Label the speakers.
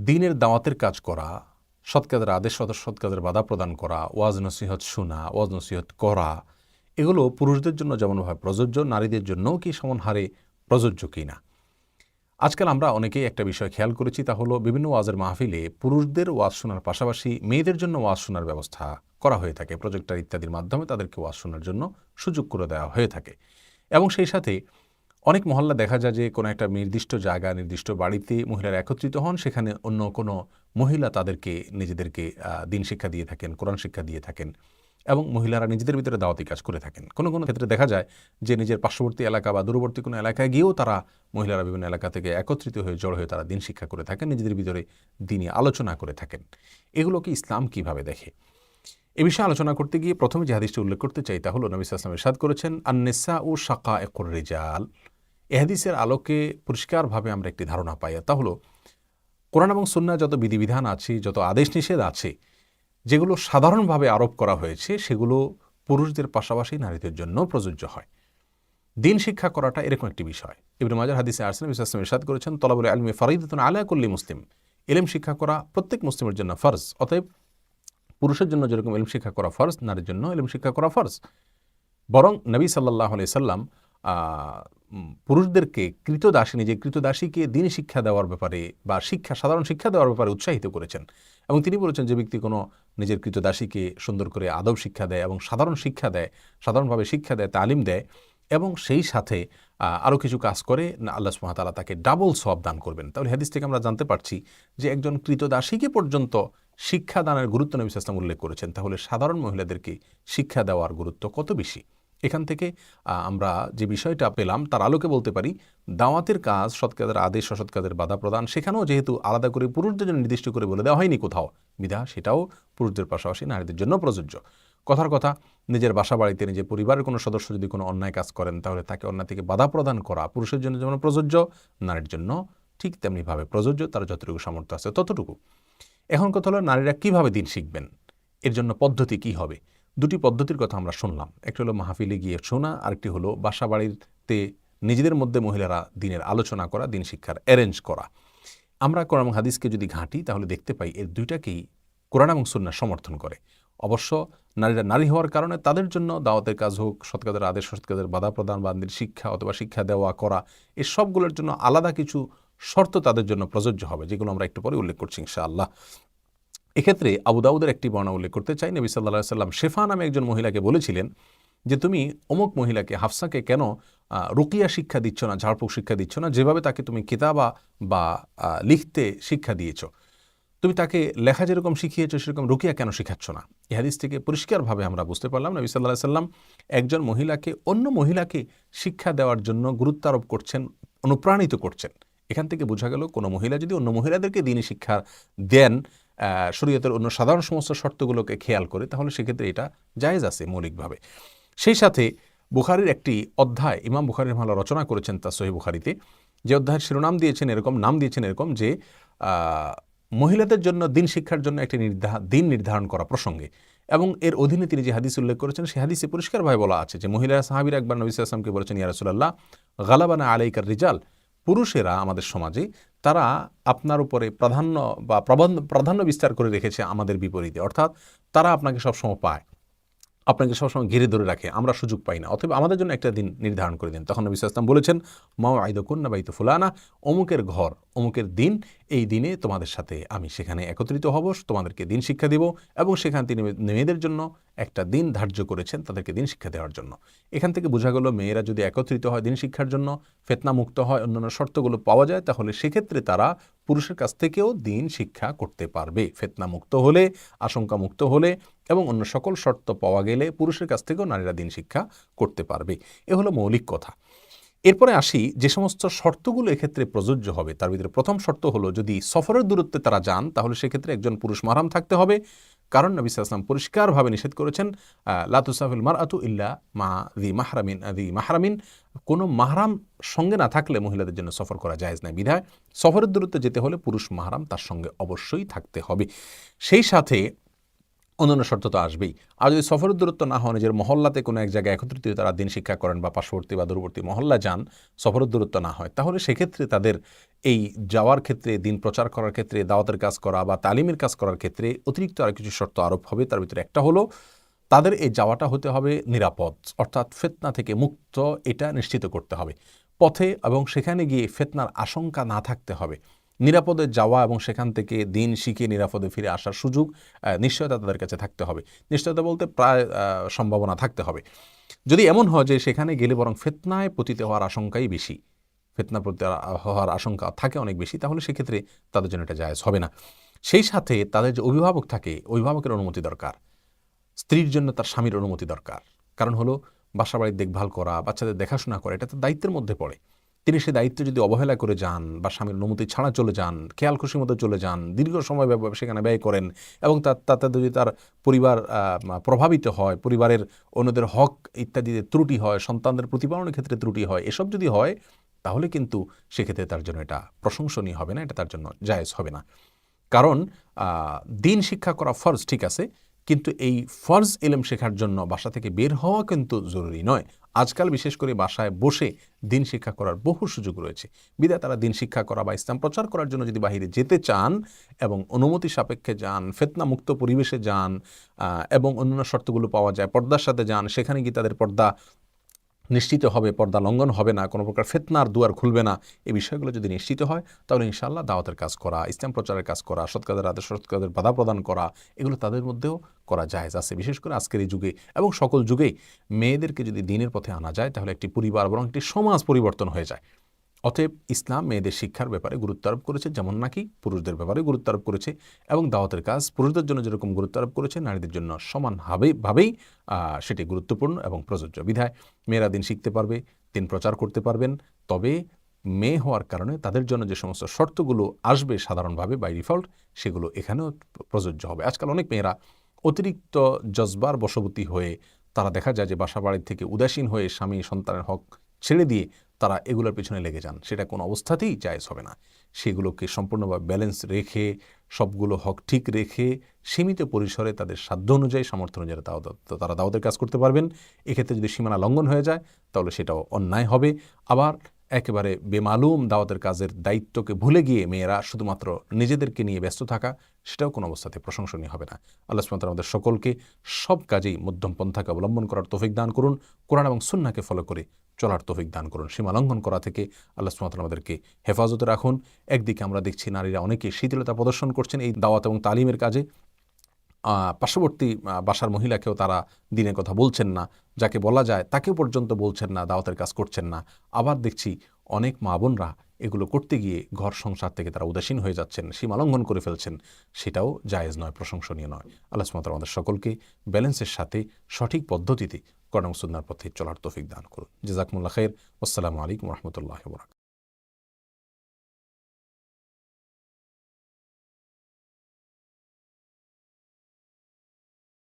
Speaker 1: দিনের দাওয়াতের কাজ করা সৎ কাজের আদেশ, সৎ কাজের বাধা প্রদান করা, ওয়াজ নসিহত শোনা, ওয়াজ নসিহত করা, এগুলো পুরুষদের জন্য যেমনভাবে প্রযোজ্য, নারীদের জন্যও কি সমান হারে প্রযোজ্য কি না? আজকাল আমরা অনেকেই একটা বিষয় খেয়াল করেছি, তা হলো বিভিন্ন ওয়াজের মাহফিলে পুরুষদের ওয়াজ শোনার পাশাপাশি মেয়েদের জন্য ওয়াজ শোনার ব্যবস্থা করা হয়ে থাকে। প্রজেক্টার ইত্যাদির মাধ্যমে তাদেরকে ওয়াজ শোনার জন্য সুযোগ করে দেওয়া হয়ে থাকে। এবং সেই সাথে অনেক মহল্লা দেখা যায় যে কোনো একটা নির্দিষ্ট জায়গা, নির্দিষ্ট বাড়িতে মহিলারা একত্রিত হন, সেখানে অন্য কোনো মহিলা তাদেরকে, নিজেদেরকে দিন শিক্ষা দিয়ে থাকেন, কোরআন শিক্ষা দিয়ে থাকেন এবং মহিলারা নিজেদের ভিতরে দাওয়াতি কাজ করে থাকেন। কোনো কোনো ক্ষেত্রে দেখা যায় যে নিজের পার্শ্ববর্তী এলাকা বা দূরবর্তী কোনো এলাকায় গিয়েও তারা মহিলারা বিভিন্ন এলাকা থেকে একত্রিত হয়ে, জড়ো হয়ে তারা দিন শিক্ষা করে থাকেন, নিজেদের ভিতরে দিনই আলোচনা করে থাকেন। এগুলোকে ইসলাম কীভাবে দেখে? এ বিষয়ে আলোচনা করতে গিয়ে প্রথমে যে হাদিসটি উল্লেখ করতে চাই তা হলো, নবী সাল্লাম ইরশাদ করেছেন আন্নেসা ও শাকা একুর রেজাল। এ হাদিসের আলোকে পরিষ্কারভাবে আমরা একটি ধারণা পাই, তা হলো, কোরআন এবং সুন্না যত বিধিবিধান আছে, যত আদেশ নিষেধ আছে, যেগুলো সাধারণভাবে আরোপ করা হয়েছে, সেগুলো পুরুষদের পাশাপাশি নারীদের জন্য প্রযোজ্য হয়। দিন শিক্ষা করাটা এরকম একটি বিষয়। ইবনে মাজার হাদিসে আরসালাম ইসলাম ইরশাদ করেছেন, তলাবুল আলমী ফরিদতুন আলা কুল্লি মুসলিম। এলেম শিক্ষা করা প্রত্যেক মুসলিমের জন্য ফরজ, অতএব পুরুষের জন্য যেরকম এলম শিক্ষা করা ফরজ, নারীর জন্য এলম শিক্ষা করা ফরজ। বরং নবী সাল্লাহ আলি সাল্লাম পুরুষদেরকে কৃতদাসী যে কৃতদাসীকে দিন শিক্ষা দেওয়ার ব্যাপারে বা শিক্ষা, সাধারণ শিক্ষা দেওয়ার ব্যাপারে উৎসাহিত করেছেন। এবং তিনি বলেছেন যে ব্যক্তি কোনো নিজের কৃতদাসীকে সুন্দর করে আদব শিক্ষা দেয় এবং সাধারণ শিক্ষা দেয়, সাধারণভাবে শিক্ষা দেয়, তালিম দেয় এবং সেই সাথে আরও কিছু কাজ করে, না, আল্লাহ সুহাতালা তাকে ডাবল সব দান করবেন। তাহলে হাদিস থেকে আমরা জানতে পারছি যে একজন কৃতদাসীকে পর্যন্ত শিক্ষাদানের গুরুত্ব নবী ইসলাম উল্লেখ করেছেন। তাহলে সাধারণ মহিলাদেরকে শিক্ষা দেওয়ার গুরুত্ব কত বেশি? এখান থেকে আমরা যে বিষয়টা পেলাম, তার আলোকে বলতে পারি, দাওয়াতের কাজ সৎকাদের আদেশ অসৎ কাজের বাধা প্রদান, সেখানেও যেহেতু আলাদা করে পুরুষদের জন্য নির্দিষ্ট করে বলে দেওয়া হয়নি কোথাও, বিধা সেটাও পুরুষদের পাশাপাশি নারীদের জন্য প্রযোজ্য। কথার কথা, নিজের বাসা বাড়িতে নিজের পরিবারের কোনো সদস্য যদি কোনো অন্যায় কাজ করেন, তাহলে তাকে অন্যায় থেকে বাধা প্রদান করা পুরুষের জন্য যেমন প্রযোজ্য, নারীর জন্য ঠিক তেমনিভাবে প্রযোজ্য, তার যতটুকু সামর্থ্য আছে ততটুকু। এখন কথা হলো, নারীরা কীভাবে দিন শিখবেন? এর জন্য পদ্ধতি কি হবে? দুটি পদ্ধতির কথা আমরা শুনলাম। একটি হলো মাহফিলে গিয়ে শোনা, আরেকটি হলো বাসা বাড়িতে নিজেদের মধ্যে মহিলারা দিনের আলোচনা করা, দিন শিক্ষার অ্যারেঞ্জ করা। আমরা কোরআন হাদিসকে যদি ঘাঁটি, তাহলে দেখতে পাই এর দুইটাকেই কোরআন এবং সুন্না সমর্থন করে। অবশ্য নারীরা নারী হওয়ার কারণে তাদের জন্য দাওয়াতের কাজ হোক, সৎকাদের আদেশ, সৎকাদের বাধা প্রদান বা শিক্ষা অথবা শিক্ষা দেওয়া করা এই সবগুলোর জন্য আলাদা কিছু শর্ত তাদের জন্য প্রযোজ্য হবে, যেগুলো আমরা একটু পরে উল্লেখ করছি ইনশাআল্লাহ। এক্ষেত্রে আবু দাউদের একটি বর্ণা উল্লেখ করতে চাই। নবী সাল্লাহ সাল্লাম শেফা নামে একজন মহিলাকে বলেছিলেন যে, তুমি অমুক মহিলাকে, হাফসাকে কেন রুকিয়া শিক্ষা দিচ্ছ না, ঝাড়ফুঁক শিক্ষা দিচ্ছ না? যেভাবে তাকে তুমি কিতাবা বা লিখতে শিক্ষা দিয়েছ, তুমি তাকে লেখা যেরকম শিখিয়েছ, সেরকম রুকিয়া কেন শিখাচ্ছ না? এই হাদিস থেকে পরিষ্কারভাবে আমরা বুঝতে পারলাম, নবী সাল্লাহ সাল্লাম একজন মহিলাকে, অন্য মহিলাকে শিক্ষা দেওয়ার জন্য গুরুত্ব আরোপ করছেন, অনুপ্রাণিত করছেন। এখান থেকে বোঝা গেল, কোনো মহিলা যদি অন্য মহিলাদেরকে দিনই শিক্ষা দেন শরীয়তের অন্য সাধারণ সমস্ত শর্তগুলোকে খেয়াল করে, তাহলে সেক্ষেত্রে এটা জায়েজ আছে মৌলিকভাবে। সেই সাথে বুখারির একটি অধ্যায়, ইমাম বুখারির মালা রচনা করেছেন তা সহি বুখারিতে, যে অধ্যায়ের শিরোনাম দিয়েছেন এরকম, নাম দিয়েছেন এরকম যে মহিলাদের জন্য, দিন শিক্ষার জন্য একটি দিন নির্ধারণ করা প্রসঙ্গে। এবং এর অধীনে তিনি যে হাদিস উল্লেখ করেছেন সেই হাদিসে পরিষ্কারভাবে বলা আছে যে মহিলা সাহাবির একবার নবী আসলামকে বলেছেন ইয়ারসুল্লাহ গালাবানা আলাইকার রিজাল। পুরুষেরা আমাদের সমাজে তারা আপনার উপরে প্রাধান্য বা প্রবন্ধ- প্রাধান্য বিস্তার করে রেখেছে আমাদের বিপরীতে। অর্থাৎ তারা আপনাকে সবসময় পায়। আপনাকে সবসময় ঘিরে ধরে রাখে, আমরা সুযোগ পাই না। অথবা আমাদের জন্য একটা দিন নির্ধারণ করে দিন। তখন নবী ইসলাম বলেছেন মাও আইদকুন্না বাইতু ফুলানা অমুকের ঘর, অমুকের দিন, এই দিনে তোমাদের সাথে আমি সেখানে একত্রিত হব, তোমাদেরকে দিন শিক্ষা দিব এবং সেখান তিনি মেয়েদের জন্য একটা দিন ধার্য করেছেন তাদেরকে দিন শিক্ষা দেওয়ার জন্য। এখান থেকে বোঝা গেল মেয়েরা যদি একত্রিত হয় দিন শিক্ষার জন্য, ফেতনা মুক্ত হয়, অন্যান্য শর্তগুলো পাওয়া যায়, তাহলে সেক্ষেত্রে তারা পুরুষের কাছ থেকেও দিন শিক্ষা করতে পারবে। ফেতনা মুক্ত হলে, আশঙ্কা মুক্ত হলে এবং অন্য সকল শর্ত পাওয়া গেলে পুরুষের কাছ থেকেও নারীরা দিন শিক্ষা করতে পারবে। এ হলো মৌলিক কথা। এরপরে আসি, যে সমস্ত শর্তগুলো এক্ষেত্রে প্রযোজ্য হবে, তার ভিতরে প্রথম শর্ত হলো যদি সফরের দূরত্বে তারা যান, তাহলে সেক্ষেত্রে একজন পুরুষ মারাম থাকতে হবে। কারণ নবী সাল্লাম পরিষ্কারভাবে নিষেধ করেছেন লাতুসাফিল মার আতু ইল্লা মা দি মাহরামিন দি মাহরামিন। কোনো মাহরাম সঙ্গে না থাকলে মহিলাদের জন্য সফর করা যায় না বিধায় সফরের দূরত্বে যেতে হলে পুরুষ মাহরাম তার সঙ্গে অবশ্যই থাকতে হবে। সেই সাথে অন্যান্য শর্ত তো আসবেই। আর যদি সফরের দূরত্ব না হয়, নিজের মহল্লাতে কোনো এক জায়গায় একত্রিত হয়ে তারা দিন শিক্ষা করেন বা পার্শ্ববর্তী বা দূরবর্তী মহল্লা যান, সফরের দূরত্ব না হয়, তাহলে সেক্ষেত্রে তাদের এই যাওয়ার ক্ষেত্রে, দিন প্রচার করার ক্ষেত্রে, দাওয়াতের কাজ করা বা তালিমের কাজ করার ক্ষেত্রে অতিরিক্ত আর কিছু শর্ত আরোপ হবে। তার ভিতরে একটা হলো, তাদের এই যাওয়াটা হতে হবে নিরাপদ, অর্থাৎ ফেতনা থেকে মুক্ত, এটা নিশ্চিত করতে হবে। পথে এবং সেখানে গিয়ে ফেতনার আশঙ্কা না থাকতে হবে। নিরাপদে যাওয়া এবং সেখান থেকে দিন শিখে নিরাপদে ফিরে আসার সুযোগ নিশ্চয়তা তাদের কাছে থাকতে হবে। নিশ্চয়তা বলতে প্রায় সম্ভাবনা থাকতে হবে। যদি এমন হয় যে সেখানে গেলে বরং ফেতনায় পতিত হওয়ার আশঙ্কাই বেশি, ফেতনা প্রতি হওয়ার আশঙ্কা থাকে অনেক বেশি, তাহলে সেক্ষেত্রে তাদের জন্য এটা জায়জ হবে না। সেই সাথে তাদের যে অভিভাবক থাকে, অভিভাবকের অনুমতি দরকার। স্ত্রীর জন্য তার স্বামীর অনুমতি দরকার। কারণ হলো বাসাবাড়ির দেখভাল করা, বাচ্চাদের দেখাশোনা করা, এটা তো দায়িত্বের মধ্যে পড়ে। তিনি সে দায়িত্ব যদি অবহেলা করে যান বা স্বামীর অনুমতি ছাড়া চলে যান, খেয়াল খুশি মতো চলে যান, দীর্ঘ সময় সেখানে ব্যয় করেন এবং তাতে যদি তার পরিবার প্রভাবিত হয়, পরিবারের অন্যদের হক ইত্যাদিতে ত্রুটি হয়, সন্তানদের প্রতিপালনের ক্ষেত্রে ত্রুটি হয়, এসব যদি হয়, তাহলে কিন্তু সেক্ষেত্রে তার জন্য এটা প্রশংসনীয় হবে না, এটা তার জন্য জায়েজ হবে না। কারণ দিন শিক্ষা করা ফরজ ঠিক আছে, কিন্তু এই ফরজ এলেম শেখার জন্য বাসা থেকে বের হওয়া কিন্তু জরুরি নয়। আজকাল বিশেষ করে বাসায় বসে দিন শিক্ষা করার বহু সুযোগ রয়েছে। বিদায় তারা দিন শিক্ষা করা বা ইসলাম প্রচার করার জন্য যদি বাহিরে যেতে চান এবং অনুমতি সাপেক্ষে যান ফেতনা মুক্ত পরিবেশে যান এবং অন্যান্য শর্তগুলো পাওয়া যায়, পর্দার সাথে যান, সেখানে গিয়ে তাদের পর্দা নিশ্চিত হবে, পর্দা লঙ্ঘন হবে না, কোনো প্রকার ফেতনার দুয়ার খুলবে না। এই বিষয়গুলো যদি নিশ্চিত হয়, তাহলে ইনশাল্লাহ দাওয়াতের কাজ করা, ইসলাম প্রচারের কাজ করা, সৎকাদের আদেশ, সৎকাদের বাধা প্রদান করা, এগুলো তাদের মধ্যেও করা জায়েজ আছে। বিশেষ করে আজকের এই যুগে এবং সকল যুগেই মেয়েদেরকে যদি দিনের পথে আনা যায়, তাহলে একটি পরিবার বরং একটি সমাজ পরিবর্তন হয়ে যায়। অতএব ইসলাম মেয়েদের শিক্ষার ব্যাপারে গুরুত্ব আরোপ করেছে, যেমন নাকি পুরুষদের ব্যাপারে গুরুত্ব আরোপ করেছে এবং দাওয়াতের কাজ পুরুষদের জন্য যেরকম গুরুত্ব আরোপ করেছে, নারীদের জন্য সমানভাবে ভাবেই সেটি গুরুত্বপূর্ণ এবং প্রযোজ্য বিধায়। মেয়েরা দিন শিখতে পারবে, দিন প্রচার করতে পারবেন, তবে মেয়ে হওয়ার কারণে তাদের জন্য যে সমস্ত শর্তগুলো আসবে সাধারণভাবে বাই ডিফল্ট সেগুলো এখানেও প্রযোজ্য হবে। আজকাল অনেক মেয়েরা অতিরিক্ত জজবার বশবর্তী হয়ে তারা দেখা যায় যে বাসা বাড়ির থেকে উদাসীন হয়ে স্বামী সন্তানের হক ছেড়ে দিয়ে তারা এগুলোর পেছনে লেগে যান। সেটা কোনো অবস্থাতেই জায়জ হবে না। সেগুলোকে সম্পূর্ণভাবে ব্যালেন্স রেখে, সবগুলো হক ঠিক রেখে, সীমিত পরিসরে তাদের সাধ্য অনুযায়ী, সামর্থ্য অনুযায়ী তারা দাওয়াতের কাজ করতে পারবেন। এক্ষেত্রে যদি সীমানা লঙ্ঘন হয়ে যায়, তাহলে সেটাও অন্যায় হবে। আবার একেবারে বেমালুম দাওয়াতের কাজের দায়িত্বকে ভুলে গিয়ে মেয়েরা শুধুমাত্র নিজেদেরকে নিয়ে ব্যস্ত থাকা, সেটাও কোনো অবস্থাতে প্রশংসনীয় হবে না। আল্লাহ তাআলা আমাদের সকলকে সব কাজেই মধ্যম পন্থাকে অবলম্বন করার তৌফিক দান করুন, কোরআন এবং সুন্নাহকে ফলো করে চলার তৌফিক দান করুন। সীমা লঙ্ঘন করা থেকে আল্লাহ তাআলা আমাদেরকে হেফাজতে রাখুন। একদিকে আমরা দেখছি নারীরা অনেকে শিথিলতা প্রদর্শন করছেন এই দাওয়াত এবং তালিমের কাজে পার্শ্ববর্তী বাসার মহিলাকেও তারা দিনের কথা বলছেন না। যাকে বলা যায় তাকেও পর্যন্ত বলছেন না, দাওয়াতের কাজ করছেন না। আবার দেখছি অনেক মা বোনরা এগুলো করতে গিয়ে ঘর সংসার থেকে তারা উদাসীন হয়ে যাচ্ছেন সীমালঙ্ঘন করে ফেলছেন। সেটাও জায়েজ নয়, প্রশংসনীয় নয়। আল্লাহ তাআলা আমাদের সকলকে ব্যালেন্সের সাথে সঠিক পদ্ধতিতে কর্ম সুন্নার পথে চলার তৌফিক দান করুন। জাজাকুমুল্লাহ খের আসসালামু আলাইকুম রহমতুল্লাহ বরাক